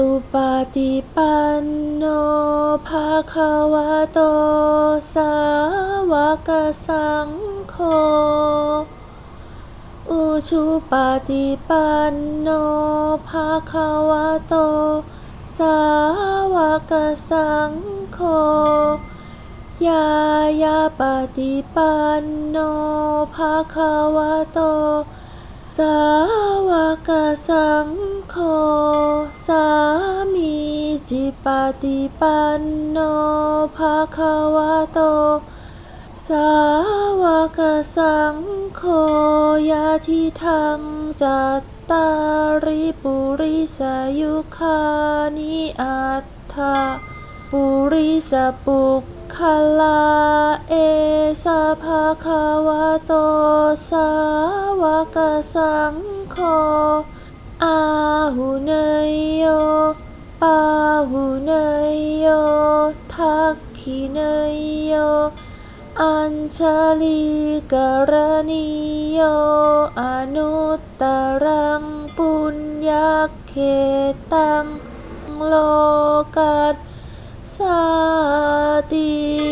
สุปฏิปันโนภาควะโต สาวกสังโฆ อุชุปฏิปันโนภาควะโต สาวกสังโฆ ยายาปฏิปันโนภาควะโต สาวกสังโฆ จิปฏิปันโนภาควะโต สาวกสังโฆยาทิทังจัตตาริปุริสายุคานิอัตถะปุริสปุกขลาเอสะภาควะโต สาวกสังโฆอาหุเน ทักขิเนยโย อัญชลีกรณีโย อนุตตรังปุญญเขตังโลกัสสาติ